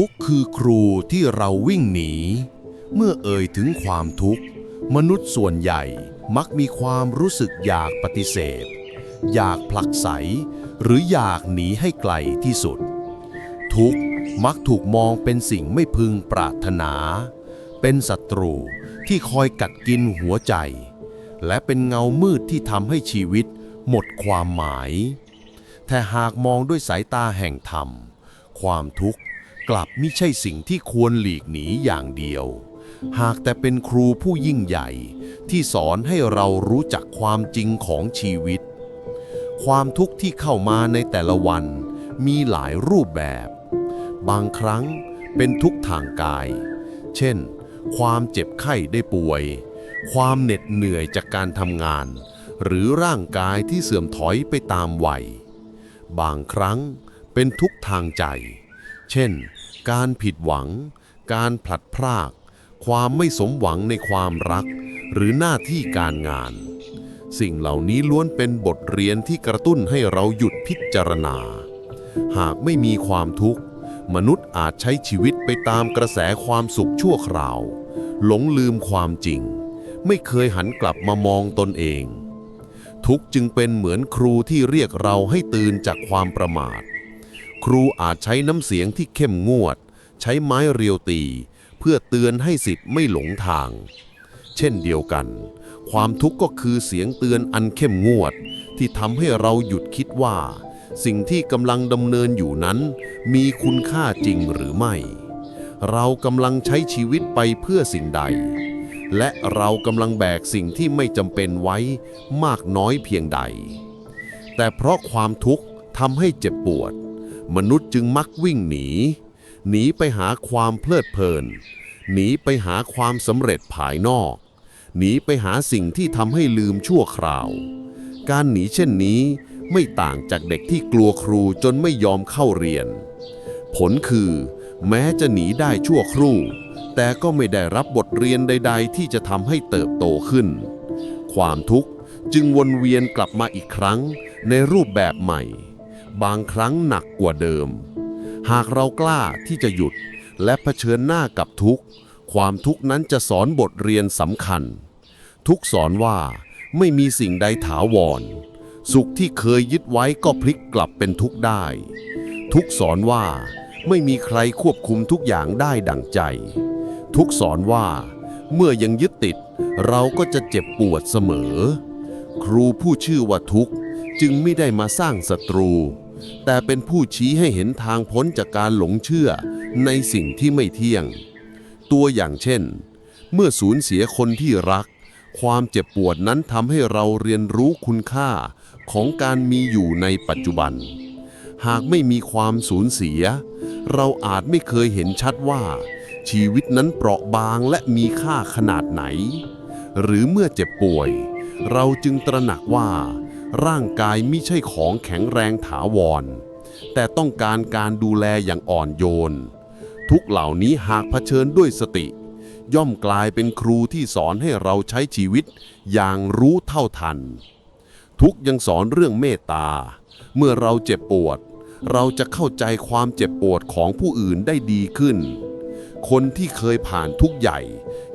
ทุกข์คือครูที่เราวิ่งหนี เมื่อเอ่ยถึงความทุกข์ มนุษย์ส่วนใหญ่มักมีความรู้สึกอยากปฏิเสธ อยากผลักไส หรืออยากหนีให้ไกลที่สุด ทุกข์มักถูกมองเป็นสิ่งไม่พึงปรารถนา เป็นศัตรูที่คอยกัดกินหัวใจ และเป็นเงามืดที่ทำให้ชีวิตหมดความหมาย แต่หากมองด้วยสายตาแห่งธรรม ความทุกข์ กลับไม่ใช่สิ่งที่ควรหลีกหนีอย่างเดียว หากแต่เป็นครูผู้ยิ่งใหญ่ ที่สอนให้เรารู้จักความจริงของชีวิต ความทุกข์ที่เข้ามาในแต่ละวัน มีหลายรูปแบบ บางครั้งเป็นทุกข์ทางกาย เช่น ความเจ็บไข้ได้ป่วย ความเหน็ดเหนื่อยจากการทำงาน หรือร่างกายที่เสื่อมถอยไปตามวัย บางครั้งเป็นทุกข์ทางใจ เช่น การผิดหวัง การผลัดพราก ความไม่สมหวังในความรัก หรือหน้าที่การงาน สิ่งเหล่านี้ล้วนเป็นบทเรียนที่กระตุ้นให้เราหยุดพิจารณา หากไม่มีความทุกข์ มนุษย์อาจใช้ชีวิตไปตามกระแสความสุขชั่วคราว หลงลืมความจริง ไม่เคยหันกลับมามองตนเอง ทุกจึงเป็นเหมือนครูที่เรียกเราให้ตื่นจากความประมาท ครูอาจใช้น้ำเสียงที่เข้มงวด ใช้ไม้เรียวตี เพื่อเตือนให้สิทธิ์ไม่หลงทาง เช่นเดียวกัน ความทุกข์ก็คือเสียงเตือนอันเข้มงวด ที่ทำให้เราหยุดคิดว่า สิ่งที่กำลังดำเนินอยู่นั้น มีคุณค่าจริงหรือไม่ เรากำลังใช้ชีวิตไปเพื่อสิ่งใด และเรากำลังแบกสิ่งที่ไม่จำเป็นไว้มากน้อยเพียงใด แต่เพราะความทุกข์ทำให้เจ็บปวด มนุษย์จึงมักวิ่งหนี หนีไปหาความเพลิดเพลิน หนีไปหาความสำเร็จภายนอก หนีไปหาสิ่งที่ทำให้ลืมชั่วคราว การหนีเช่นนี้ไม่ต่างจากเด็กที่กลัวครูจนไม่ยอมเข้าเรียน ผลคือ แม้จะหนีได้ชั่วครู่ แต่ก็ไม่ได้รับบทเรียนใด ๆ ที่จะทำให้เติบโตขึ้น ความทุกข์จึงวนเวียนกลับมาอีกครั้งในรูปแบบใหม่ บางครั้งหนักกว่าเดิม หากเรากล้าที่จะหยุดและเผชิญหน้ากับทุกข์ ความทุกข์นั้นจะสอนบทเรียนสำคัญ ทุกสอนว่าไม่มีสิ่งใดถาวร สุขที่เคยยึดไว้ก็พลิกกลับเป็นทุกข์ได้ ทุกสอนว่าไม่มีใครควบคุมทุกอย่างได้ดั่งใจ ทุกสอนว่าเมื่อยังยึดติด เราก็จะเจ็บปวดเสมอ ครูผู้ชื่อว่าทุกข์จึงไม่ได้มาสร้างศัตรู แต่เป็นผู้ชี้ให้เห็นทางพ้นจากการหลงเชื่อในสิ่งที่ไม่เที่ยง ตัวอย่างเช่น เมื่อสูญเสียคนที่รัก ความเจ็บปวดนั้นทำให้เราเรียนรู้คุณค่าของการมีอยู่ในปัจจุบัน หากไม่มีความสูญเสีย เราอาจไม่เคยเห็นชัดว่า ชีวิตนั้นเปราะบางและมีค่าขนาดไหน หรือเมื่อเจ็บป่วย เราจึงตระหนักว่า ร่างกายไม่ใช่ของแข็งแรงถาวร แต่ต้องการการดูแลอย่างอ่อนโยน ทุกเหล่านี้หากเผชิญด้วยสติ ย่อมกลายเป็นครูที่สอนให้เราใช้ชีวิตอย่างรู้เท่าทัน ทุกยังสอนเรื่องเมตตา เมื่อเราเจ็บปวด เราจะเข้าใจความเจ็บปวดของผู้อื่นได้ดีขึ้น คนที่เคยผ่านทุกใหญ่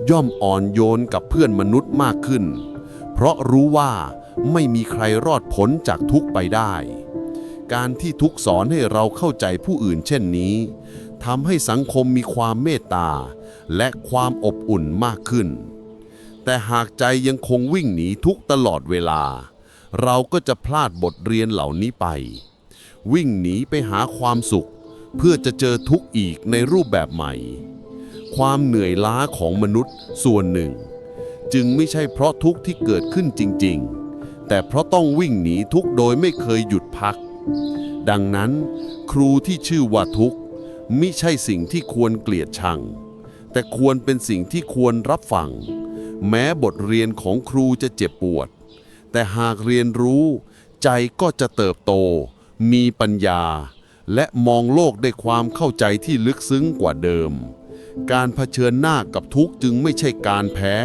ย่อมอ่อนโยนกับเพื่อนมนุษย์มากขึ้น เพราะรู้ว่าไม่มีใครรอดพ้นจากทุกไปได้ การที่ทุกสอนให้เราเข้าใจผู้อื่นเช่นนี้ทำให้สังคมมีความเมตตา และความอบอุ่นมากขึ้น แต่หากใจยังคงวิ่งหนีทุกตลอดเวลา เราก็จะพลาดบทเรียนเหล่านี้ไป วิ่งหนีไปหาความสุข เพื่อจะเจอทุกข์อีกในรูปแบบใหม่ ความเหนื่อยล้าของมนุษย์ส่วนหนึ่ง จึงไม่ใช่เพราะทุกข์ที่เกิดขึ้นจริงๆ แต่เพราะต้องวิ่งหนีทุกข์โดยไม่เคยหยุดพัก ดังนั้น ครูที่ชื่อว่าทุกข์มิใช่สิ่งที่ควรเกลียดชัง แต่ควรเป็นสิ่งที่ควรรับฟัง แม้บทเรียนของครูจะเจ็บปวด แต่หากเรียนรู้ ใจก็จะเติบโต มีปัญญา และมองโลกด้วยความเข้าใจที่ลึกซึ้งกว่าเดิม การเผชิญหน้ากับทุกข์จึงไม่ใช่การแพ้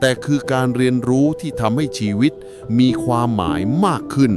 แต่คือการเรียนรู้ที่ทำให้ชีวิตมีความหมายมากขึ้น